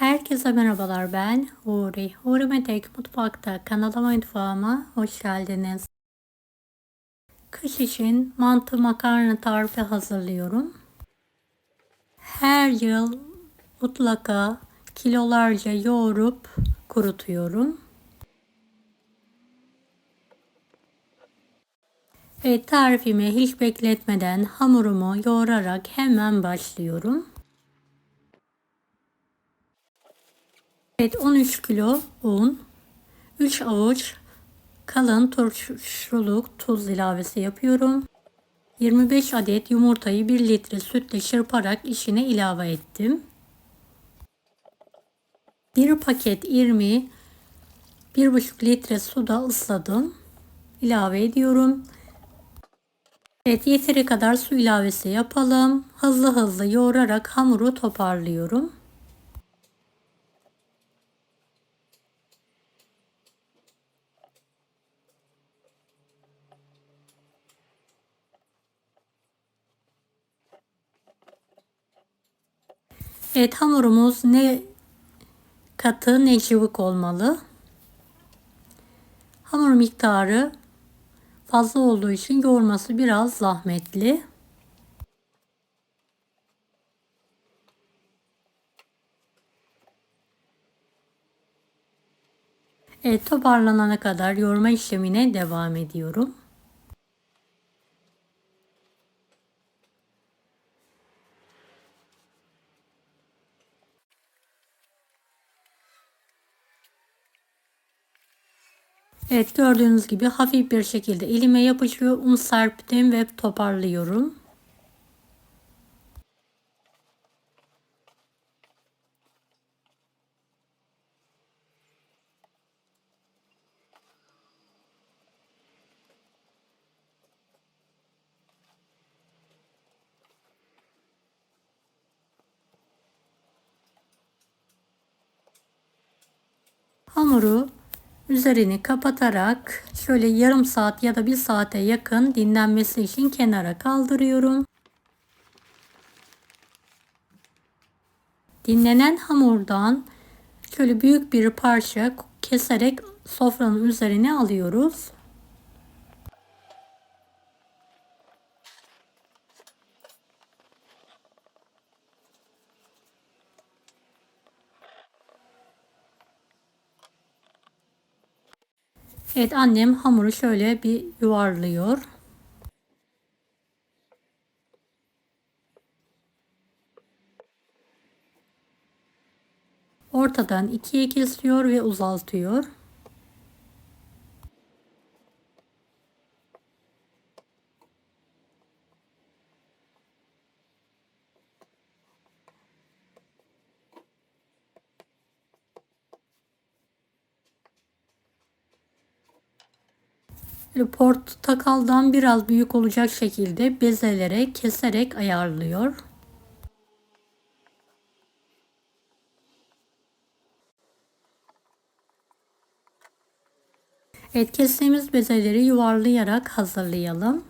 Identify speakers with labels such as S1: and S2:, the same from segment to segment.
S1: Herkese merhabalar ben Huri. Huri Metek Mutfak'ta kanalıma mutfağıma hoş geldiniz. Kış için mantı makarna tarifi hazırlıyorum. Her yıl mutlaka kilolarca yoğurup kurutuyorum. Evet tarifimi hiç bekletmeden hamurumu yoğurarak hemen başlıyorum. Evet 13 kilo un, 3 avuç kalın turşuluk tuz ilavesi yapıyorum. 25 adet yumurtayı 1 litre sütle çırparak içine ilave ettim. 1 paket irmi 1,5 litre suda ısladım. İlave ediyorum. Evet yeteri kadar su ilavesi yapalım. Hızlı hızlı yoğurarak hamuru toparlıyorum. Evet hamurumuz ne katı ne cıvık olmalı. Hamur miktarı fazla olduğu için yoğurması biraz zahmetli. Evet toparlanana kadar yoğurma işlemine devam ediyorum. Evet gördüğünüz gibi hafif bir şekilde elime yapışıyor. Un serptim ve toparlıyorum. Hamuru Üzerini kapatarak şöyle yarım saat ya da bir saate yakın dinlenmesi için kenara kaldırıyorum. Dinlenen hamurdan şöyle büyük bir parça keserek sofranın üzerine alıyoruz. Evet annem hamuru şöyle bir yuvarlıyor. Ortadan ikiye kesiyor ve uzaltıyor. Portakaldan biraz büyük olacak şekilde bezelere keserek ayarlıyor. Evet kestiğimiz bezeleri yuvarlayarak hazırlayalım.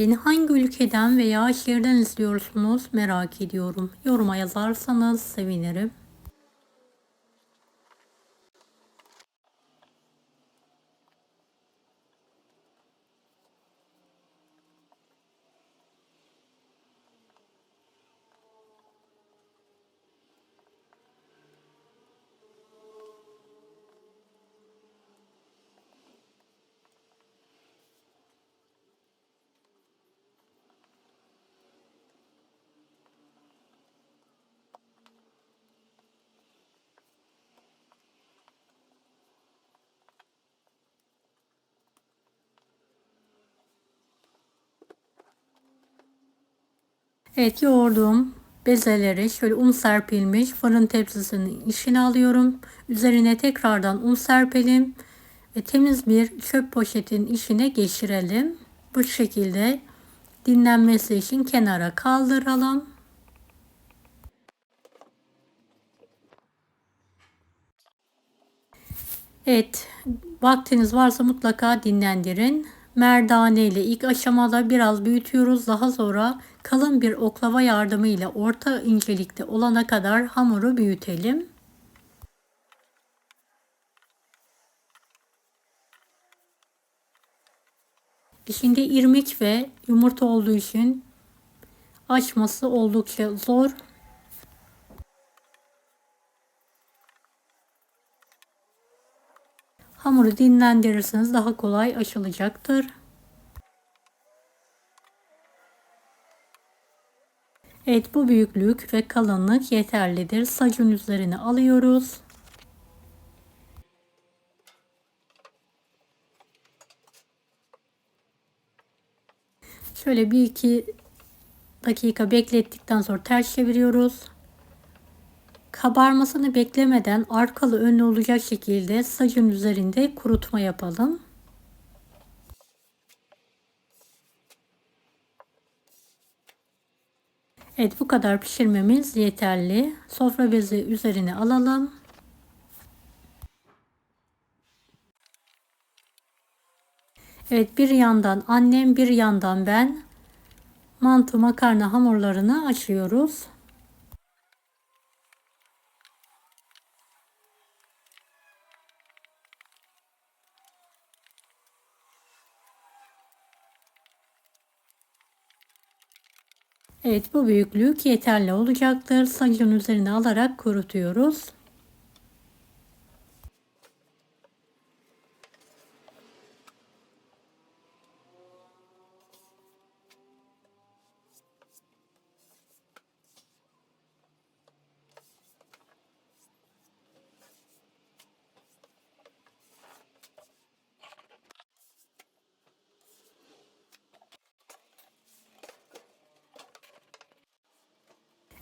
S1: Beni hangi ülkeden veya şehirden izliyorsunuz merak ediyorum. Yoruma yazarsanız sevinirim. Evet yoğurdum bezeleri şöyle un serpilmiş fırın tepsisinin içine alıyorum. Üzerine tekrardan un serpelim ve temiz bir çöp poşetin içine geçirelim. Bu şekilde dinlenmesi için kenara kaldıralım. Evet Vaktiniz varsa mutlaka dinlendirin. Merdane ile ilk aşamada biraz büyütüyoruz. Daha sonra kalın bir oklava yardımıyla orta incelikte olana kadar hamuru büyütelim. İçinde irmik ve yumurta olduğu için açması oldukça zor. Hamuru dinlendirirseniz daha kolay açılacaktır. Evet bu büyüklük ve kalınlık yeterlidir. Sacın üzerine alıyoruz. Şöyle bir iki dakika beklettikten sonra ters çeviriyoruz. Kabarmasını beklemeden arkalı önlü olacak şekilde sacın üzerinde kurutma yapalım. Evet bu kadar pişirmemiz yeterli. Sofra bezi üzerine alalım. Evet bir yandan annem bir yandan ben mantı makarna hamurlarını açıyoruz. Evet bu büyüklük yeterli olacaktır. Sacın üzerine alarak kurutuyoruz.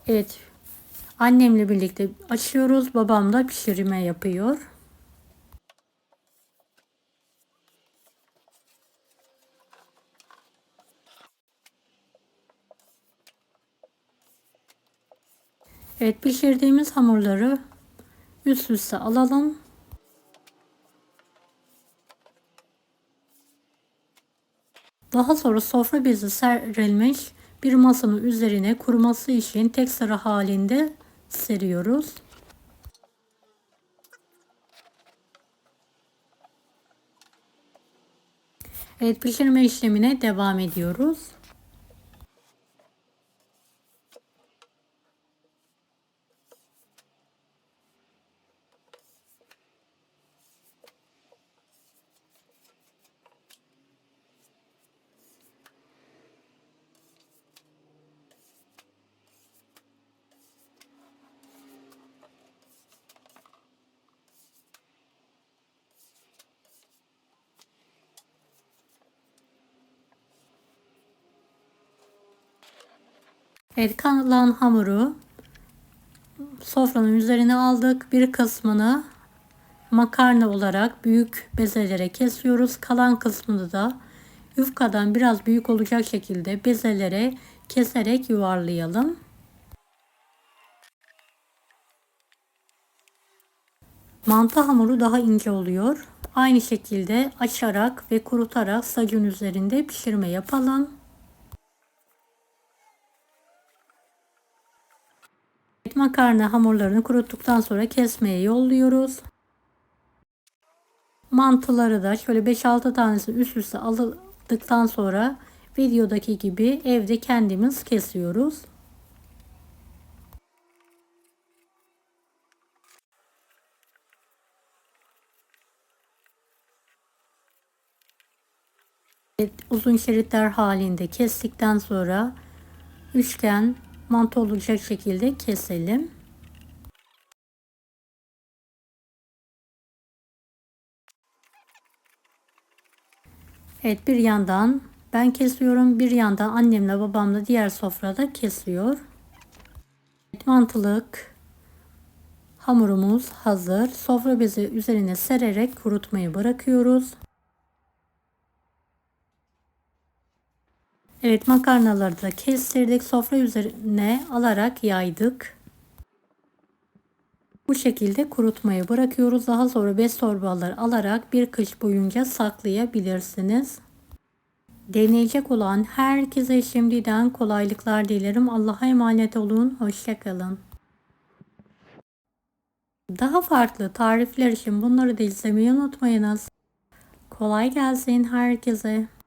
S1: Evet. Annemle birlikte açıyoruz. Babam da pişirme yapıyor. Evet pişirdiğimiz hamurları üst üste alalım. Daha sonra sofra bezi serilmiş bir masanın üzerine kuruması için tek sıra halinde seriyoruz. Evet pişirme işlemine devam ediyoruz. Evet kalan hamuru sofranın üzerine aldık. Bir kısmını makarna olarak büyük bezelere kesiyoruz. Kalan kısmını da yufkadan biraz büyük olacak şekilde bezelere keserek yuvarlayalım. Mantı hamuru daha ince oluyor. Aynı şekilde açarak ve kurutarak sacın üzerinde pişirme yapalım. Makarna hamurlarını kuruttuktan sonra kesmeye yolluyoruz. Mantıları da şöyle 5-6 tanesini üst üste aldıktan sonra videodaki gibi evde kendimiz kesiyoruz. uzun şeritler halinde kestikten sonra üçgen mantı olacak şekilde keselim. Evet bir yandan ben kesiyorum. Bir yandan annemle babam da diğer sofrada kesiyor. Evet, mantılık hamurumuz hazır. Sofra bezi üzerine sererek kurutmayı bırakıyoruz. Evet makarnaları da kestirdik. Sofra üzerine alarak yaydık. Bu şekilde kurutmayı bırakıyoruz. Daha sonra bez torbaları alarak bir kış boyunca saklayabilirsiniz. Deneyecek olan herkese şimdiden kolaylıklar dilerim. Allah'a emanet olun. Hoşçakalın. Daha farklı tarifler için bunları da izlemeyi unutmayınız. Kolay gelsin herkese.